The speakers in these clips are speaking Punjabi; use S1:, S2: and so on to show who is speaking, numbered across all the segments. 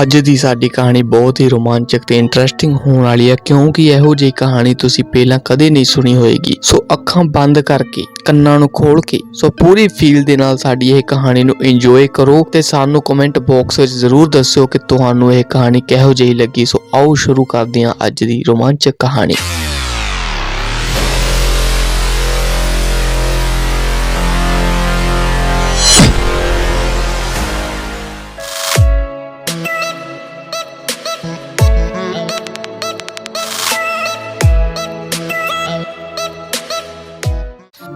S1: ਅੱਜ ਦੀ ਸਾਡੀ ਕਹਾਣੀ ਬਹੁਤ ਹੀ ਰੋਮਾਂਚਕ ਤੇ ਇੰਟਰਸਟਿੰਗ ਹੋਣ ਵਾਲੀ ਹੈ, ਕਿਉਂਕਿ ਇਹੋ ਜਿਹੀ ਕਹਾਣੀ ਤੁਸੀਂ ਪਹਿਲਾਂ ਕਦੇ ਨਹੀਂ ਸੁਣੀ ਹੋਏਗੀ। ਸੋ ਅੱਖਾਂ ਬੰਦ ਕਰਕੇ, ਕੰਨਾਂ ਨੂੰ ਖੋਲ ਕੇ, ਸੋ ਪੂਰੀ ਫੀਲ ਦੇ ਨਾਲ ਸਾਡੀ ਇਹ ਕਹਾਣੀ ਨੂੰ ਇੰਜੋਏ ਕਰੋ ਤੇ ਸਾਨੂੰ ਕਮੈਂਟ ਬਾਕਸ ਵਿੱਚ ਜ਼ਰੂਰ ਦੱਸਿਓ ਕਿ ਤੁਹਾਨੂੰ ਇਹ ਕਹਾਣੀ ਕਿਹੋ ਜਿਹੀ ਲੱਗੀ। ਸੋ ਆਓ ਸ਼ੁਰੂ ਕਰਦੇ ਹਾਂ ਅੱਜ ਦੀ ਰੋਮਾਂਚਕ ਕਹਾਣੀ।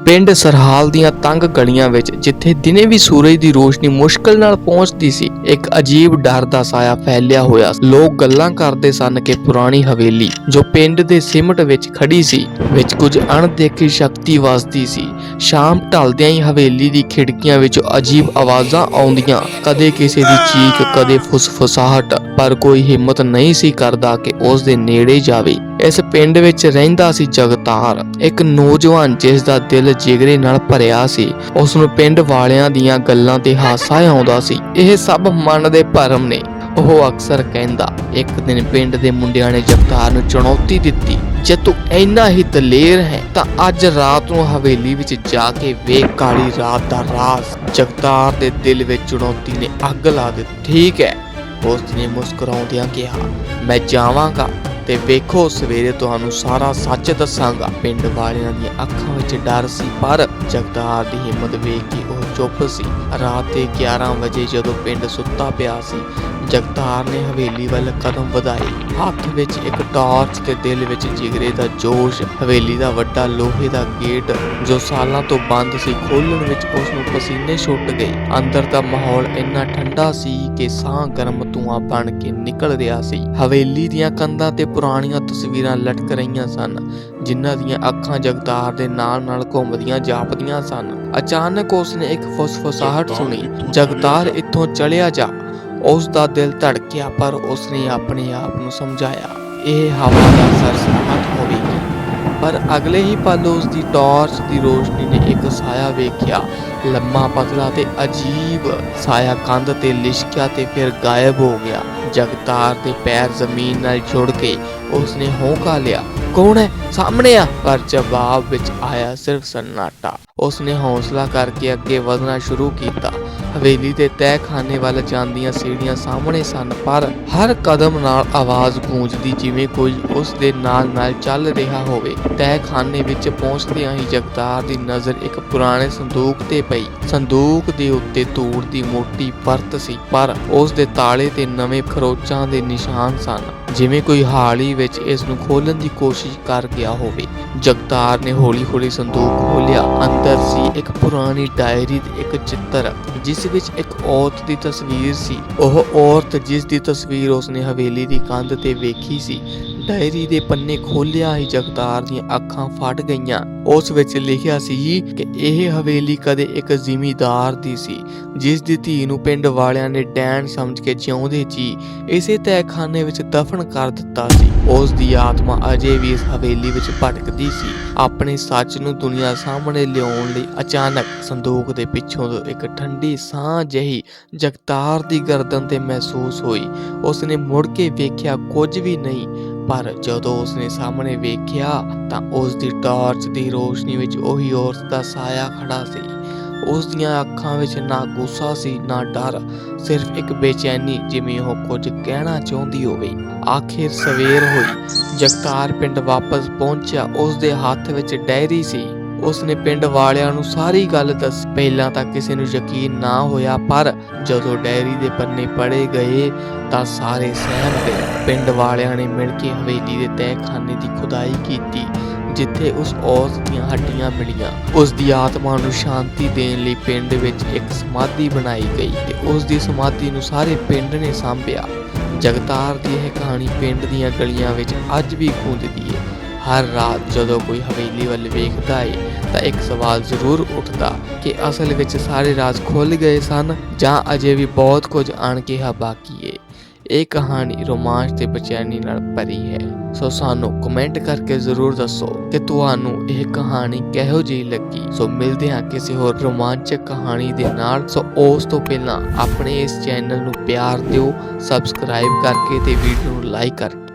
S1: ਪਿੰਡ ਸਰਹਾਲ ਦੀਆਂ ਤੰਗ ਗਲੀਆਂ ਵਿੱਚ, ਜਿੱਥੇ ਦਿਨੇ ਵੀ ਸੂਰਜ ਦੀ ਰੋਸ਼ਨੀ ਮੁਸ਼ਕਲ ਨਾਲ ਪਹੁੰਚਦੀ ਸੀ, ਇੱਕ ਅਜੀਬ ਡਰ ਦਾ ਸਾਇਆ ਫੈਲਿਆ ਹੋਇਆ ਲੋਕ ਗੱਲਾਂ ਕਰਦੇ ਸਨ ਕਿ ਪੁਰਾਣੀ ਹਵੇਲੀ, ਜੋ ਪਿੰਡ ਦੇ ਸਿਮਟ ਵਿੱਚ ਖੜੀ ਸੀ, ਵਿੱਚ ਕੁਝ ਅਣਦੇਖੀ ਸ਼ਕਤੀ ਵਸਦੀ ਸੀ। ਸ਼ਾਮ ਢਲਦਿਆਂ ਹੀ ਹਵੇਲੀ ਦੀ ਖਿੜਕੀਆਂ ਵਿੱਚੋਂ ਅਜੀਬ ਆਵਾਜ਼ਾਂ ਆਉਂਦੀਆਂ। ਕਦੇ ਕਿਸੇ ਦੀ ਚੀਖ, ਕਦੇ ਫੁਸਫੁਸਾਹਟ, ਪਰ ਕੋਈ ਹਿੰਮਤ ਨਹੀਂ ਸੀ ਕਰਦਾ ਕਿ ਉਸ ਦੇ ਨੇੜੇ ਜਾਵੇ। ਇਸ ਪਿੰਡ ਵਿੱਚ ਰਹਿੰਦਾ ਸੀ ਜਗਤਾਰ, ਇੱਕ ਨੌਜਵਾਨ, ਜਿਸ ਦਾ ਦਿਲ ਜਿਗਰੇ ਨਾਲ ਭਰਿਆ ਸੀ। ਉਸ ਨੂੰ ਪਿੰਡ ਵਾਲਿਆਂ ਦੀਆਂ ਗੱਲਾਂ ਤੇ ਹਾਸਾ ਆਉਂਦਾ ਸੀ। ਇਹ ਸਭ ਮਨ ਦੇ ਭਰਮ ਨੇ। ਉਹ ਅਕਸਰ ਕਹਿੰਦਾ, ਇੱਕ ਦਿਨ ਪਿੰਡ ਦੇ ਮੁੰਡਿਆਂ ਨੇ ਜਗਤਾਰ ਨੂੰ ਚੁਣੌਤੀ ਦਿੱਤੀ। ਜੇ ਤੂੰ ਇੰਨਾ ਹੀ ਦਲੇਰ ਹੈ, ਤਾਂ ਅੱਜ ਰਾਤ ਨੂੰ ਹਵੇਲੀ ਵਿੱਚ ਜਾ ਕੇ ਵੇਖ ਕਾਲੀ ਰਾਤ ਦਾ ਰਾਜ਼ ਜਗਤਾਰ ਦੇ ਦਿਲ ਵਿੱਚ ਚੁਣੌਤੀ ਨੇ ਅੱਗ ਲਾ ਦਿੱਤੀ। ਠੀਕ ਹੈ, ਉਸ ਨੇ ਮੁਸਕਰਾਉਂਦਿਆਂ ਕਿਹਾ, ਮੈਂ ਜਾਵਾਂਗਾ। ਤੇ ਵੇਖੋ, ਸਵੇਰੇ ਤੁਹਾਨੂੰ ਸਾਰਾ ਸੱਚ ਦੱਸਾਂਗਾ। ਪਿੰਡ ਵਾਲਿਆਂ ਦੀਆਂ ਅੱਖਾਂ ਵਿੱਚ ਡਰ ਸੀ, ਪਰ ਜਗਤਾਰ ਦੀ ਹਿੰਮਤ ਵੇਖ ਕੇ ਉਹ ਚੁੱਪ ਸੀ। ਰਾਤ ਦੇ 11 ਵਜੇ ਜਦੋਂ ਪਿੰਡ ਸੁੱਤਾ ਪਿਆ ਸੀ, ਜਗਤਾਰ ਨੇ ਹਵੇਲੀ ਵੱਲ ਕਦਮ ਵਧਾਏ। ਹੱਥ ਵਿੱਚ ਇੱਕ ਟਾਰਚ ਤੇ ਦਿਲ ਵਿੱਚ ਜਿਗਰੇ ਦਾ ਜੋਸ਼, ਹਵੇਲੀ ਦਾ ਵੱਡਾ ਲੋਹੇ ਦਾ ਗੇਟ ਜੋ ਸਾਲਾਂ ਤੋਂ ਬੰਦ ਸੀ ਖੋਲਣ ਵਿੱਚ ਉਸ ਨੂੰ ਪਸੀਨੇ ਛੁੱਟ ਗਏ। ਅੰਦਰ ਦਾ ਮਾਹੌਲ ਇੰਨਾ ਠੰਡਾ ਸੀ ਕਿ ਸਾਹ ਗਰਮ ਧੂਆਂ ਬਣ ਕੇ ਨਿਕਲ ਰਿਹਾ ਸੀ। ਹਵੇਲੀ ਦੀਆਂ ਕੰਧਾਂ ਤੇ ਪੁਰਾਣੀਆਂ ਤਸਵੀਰਾਂ ਲਟਕ ਰਹੀਆਂ ਸਨ ਜਿਨ੍ਹਾਂ ਦੀਆਂ ਅੱਖਾਂ ਜਗਤਾਰ ਦੇ ਨਾਲ-ਨਾਲ ਘੁੰਮਦੀਆਂ ਜਾਪਦੀਆਂ ਸਨ। ਅਚਾਨਕ ਉਸ ਨੇ ਇੱਕ ਫੁਸਫੁਸਾਹਟ ਸੁਣੀ ਜਗਤਾਰ ਇੱਥੋਂ ਚਲਿਆ ਜਾ। ਉਸ ਦਾ ਦਿਲ ਧੜਕਿਆ ਪਰ ਉਸ ਨੇ ਆਪਣੇ ਆਪ ਨੂੰ ਸਮਝਾਇਆ। ਇਹ ਹਵਾ ਦਾ ਸਰਸਰਾਹਟ ਹੋਵੇਗੀ ਪਰ ਅਗਲੇ ਹੀ ਪਲ ਉਸ ਦੀ ਟਾਰਚ ਦੀ ਰੋਸ਼ਨੀ ਨੇ ਇੱਕ ਸਾਇਆ ਵੇਖਿਆ, ਲੰਮਾ ਪਤਲਾ ਤੇ ਅਜੀਬ ਸਾਇਆ ਕੰਧ ਤੇ ਲਿਸ਼ਕਿਆ ਤੇ ਫਿਰ ਗਾਇਬ ਹੋ ਗਿਆ। ਜਗਤਾਰ ਦੇ ਪੈਰ ਜ਼ਮੀਨ ਨਾਲ ਜੁੜ ਕੇ ਉਸਨੇ ਹੌਂਕਾ ਲਿਆ, ਕੌਣ ਹੈ? ਸਾਹਮਣੇ ਆ! ਪਰ ਜਵਾਬ ਵਿੱਚ ਆਇਆ ਸਿਰਫ ਸન્ਨਾਟਾ ਉਸਨੇ ਹੌਸਲਾ ਕਰਕੇ ਅੱਗੇ ਵਧਣਾ ਸ਼ੁਰੂ ਕੀਤਾ। ਹਵੇਲੀ ਦੇ ਤਹਿਖਾਨੇ ਵੱਲ ਜਾਂਦੀਆਂ ਸੀੜੀਆਂ ਸਾਹਮਣੇ ਸਨ, ਪਰ ਹਰ ਕਦਮ ਨਾਲ ਆਵਾਜ਼ ਗੂੰਜਦੀ ਜਿਵੇਂ ਕੋਈ ਉਸ ਦੇ ਨਾਲ ਨਾਲ ਚੱਲ ਰਿਹਾ ਹੋਵੇ। ਤਹਿਖਾਨੇ ਵਿੱਚ ਪਹੁੰਚਦਿਆਂ ਹੀ ਜਗਤਾਰ ਦੀ ਨਜ਼ਰ ਇੱਕ ਪੁਰਾਣੇ ਸੰਦੂਕ ਤੇ ਪਈ। ਸੰਦੂਕ ਦੇ ਉੱਤੇ ਧੂੜ ਦੀ ਮੋਟੀ ਪਰਤ ਸੀ, ਪਰ ਉਸ ਦੇ ਤਾਲੇ ਤੇ ਨਵੇਂ ਖਰੋਚਾਂ ਦੇ ਨਿਸ਼ਾਨ ਸਨ। ਜਿਵੇਂ ਕੋਈ ਹਾਲੀ ਵਿੱਚ ਇਸ ਨੂੰ ਖੋਲਣ ਦੀ ਕੋਸ਼ਿਸ਼ ਕਰ ਗਿਆ ਹੋਵੇ। ਜਗਤਾਰ ਨੇ ਹੌਲੀ-ਹੌਲੀ ਸੰਦੂਕ ਖੋਲ੍ਹਿਆ। ਅੰਦਰ ਸੀ ਇੱਕ ਪੁਰਾਣੀ ਡਾਇਰੀ ਤੇ ਇੱਕ ਚਿੱਤਰ, ਜਿਸ ਵਿੱਚ ਇੱਕ ਔਰਤ ਦੀ ਤਸਵੀਰ ਸੀ। ਉਹ ਔਰਤ ਜਿਸ ਦੀ ਤਸਵੀਰ ਉਸਨੇ ਹਵੇਲੀ ਦੀ ਕੰਧ ਤੇ ਵੇਖੀ ਸੀ ਡਾਇਰੀ ਦੇ ਪੰਨੇ ਖੋਲਿਆ ਹੀ ਜਗਤਾਰ ਦੀਆਂ ਅੱਖਾਂ ਫਟ ਗਈਆਂ। ਉਸ ਵਿੱਚ ਲਿਖਿਆ ਸੀ ਕਿ ਇਹ ਹਵੇਲੀ ਕਦੇ ਇੱਕ ਜ਼ਿਮੀਦਾਰ ਦੀ ਸੀ, ਜਿਸ ਦੀ ਧੀ ਨੂੰ ਪਿੰਡ ਵਾਲਿਆਂ ਨੇ ਡੈਣ ਸਮਝ ਕੇ ਜਿਉਂਦੇ ਜੀ, ਇਸੇ ਤਹਿਖਾਨੇ ਵਿੱਚ ਦਫਨ ਕਰ ਦਿੱਤਾ ਸੀ। ਉਸ ਦੀ ਆਤਮਾ ਅਜੇ ਵੀ ਇਸ ਹਵੇਲੀ ਵਿੱਚ ਭਟਕਦੀ ਸੀ। ਆਪਣੇ ਸੱਚ ਨੂੰ ਦੁਨੀਆ ਸਾਹਮਣੇ ਲਿਆਉਣ ਲਈ ਅਚਾਨਕ ਸੰਦੂਕ ਦੇ ਪਿੱਛੋਂ ਇੱਕ ਠੰਡੀ ਸਾਹ ਜਿਹੀ ਜਗਤਾਰ ਦੀ ਗਰਦਨ ਤੇ ਮਹਿਸੂਸ ਹੋਈ। ਉਸਨੇ ਮੁੜ ਕੇ ਵੇਖਿਆ ਕੁਝ ਵੀ ਨਹੀਂ। ਪਰ ਜਦੋਂ ਉਸਨੇ ਸਾਹਮਣੇ ਵੇਖਿਆ ਤਾਂ ਉਸ ਦੀ ਟਾਰਚ ਦੀ ਰੋਸ਼ਨੀ ਵਿੱਚ ਉਹੀ ਔਰਤ ਦਾ ਸਾਇਆ ਖੜਾ ਸੀ। ਉਸ ਦੀਆਂ ਅੱਖਾਂ ਵਿੱਚ ਨਾ ਗੁੱਸਾ ਸੀ, ਨਾ ਡਰ, ਸਿਰਫ ਇੱਕ ਬੇਚੈਨੀ ਜਿਵੇਂ ਉਹ ਕੁਝ ਕਹਿਣਾ ਚਾਹੁੰਦੀ ਹੋਵੇ। ਆਖਿਰ ਸਵੇਰ ਹੋਈ। ਜਗਤਾਰ ਪਿੰਡ ਵਾਪਸ ਪਹੁੰਚਿਆ। ਉਸ ਦੇ ਹੱਥ ਵਿੱਚ ਡਾਇਰੀ ਸੀ। ਉਸਨੇ ਪਿੰਡ ਵਾਲਿਆਂ ਨੂੰ ਸਾਰੀ ਗੱਲ ਦੱਸ ਪਹਿਲਾਂ ਤਾਂ ਕਿਸੇ ਨੂੰ ਯਕੀਨ ਨਾ ਹੋਇਆ, ਪਰ ਜਦੋਂ ਡਾਇਰੀ ਦੇ ਪੰਨੇ ਪੜੇ ਗਏ ਤਾਂ ਸਾਰੇ ਸਹਿਮ ਗਏ। ਪਿੰਡ ਵਾਲਿਆਂ ਨੇ ਮਿਲ ਕੇ ਹਵੇਲੀ ਦੇ ਤਹਿਖਾਨੇ ਦੀ ਖੁਦਾਈ ਕੀਤੀ, ਜਿੱਥੇ ਉਸ ਔਰਤ ਦੀਆਂ ਹੱਡੀਆਂ ਮਿਲੀਆਂ। ਉਸ ਦੀ ਆਤਮਾ ਨੂੰ ਸ਼ਾਂਤੀ ਦੇਣ ਲਈ ਪਿੰਡ ਵਿੱਚ ਇੱਕ ਸਮਾਧੀ ਬਣਾਈ ਗਈ ਤੇ ਉਸ ਦੀ ਸਮਾਧੀ ਨੂੰ ਸਾਰੇ ਪਿੰਡ ਨੇ ਸਾਂਭਿਆ। ਜਗਤਾਰ ਦੀ ਇਹ ਕਹਾਣੀ ਪਿੰਡ ਦੀਆਂ ਗਲੀਆਂ ਵਿੱਚ ਅੱਜ ਵੀ ਗੂੰਜਦੀ ਹੈ ਹਰ ਰਾਤ ਜਦੋਂ ਕੋਈ ਹਵੇਲੀ ਵੱਲ ਵੇਖਦਾ ਏ, ਤਾਂ ਇੱਕ ਸਵਾਲ ਜ਼ਰੂਰ ਉੱਠਦਾ ਕਿ ਅਸਲ ਵਿੱਚ ਸਾਰੇ ਰਾਜ਼ ਖੁੱਲ ਗਏ ਸਨ ਜਾਂ ਅਜੇ ਵੀ ਬਹੁਤ ਕੁਝ ਅਣਕਿਹਾ ਬਾਕੀ ਏ। ਇਹ ਕਹਾਣੀ ਰੋਮਾਂਚ ਤੇ ਬੇਚੈਨੀ ਨਾਲ ਭਰੀ ਹੈ। ਸੋ ਸਾਨੂੰ ਕਮੈਂਟ ਕਰਕੇ ਜ਼ਰੂਰ ਦੱਸੋ ਕਿ ਤੁਹਾਨੂੰ ਇਹ ਕਹਾਣੀ ਕਿਹੋ ਜਿਹੀ ਲੱਗੀ। ਸੋ ਮਿਲਦੇ ਹਾਂ ਕਿਸੇ ਹੋਰ ਰੋਮਾਂਚਕ ਕਹਾਣੀ ਦੇ ਨਾਲ। ਸੋ ਉਸ ਤੋਂ ਪਹਿਲਾਂ ਆਪਣੇ ਇਸ ਚੈਨਲ ਨੂੰ ਪਿਆਰ ਦਿਓ, ਸਬਸਕ੍ਰਾਈਬ ਕਰਕੇ ਤੇ ਵੀਡੀਓ ਨੂੰ ਲਾਈਕ ਕਰਕੇ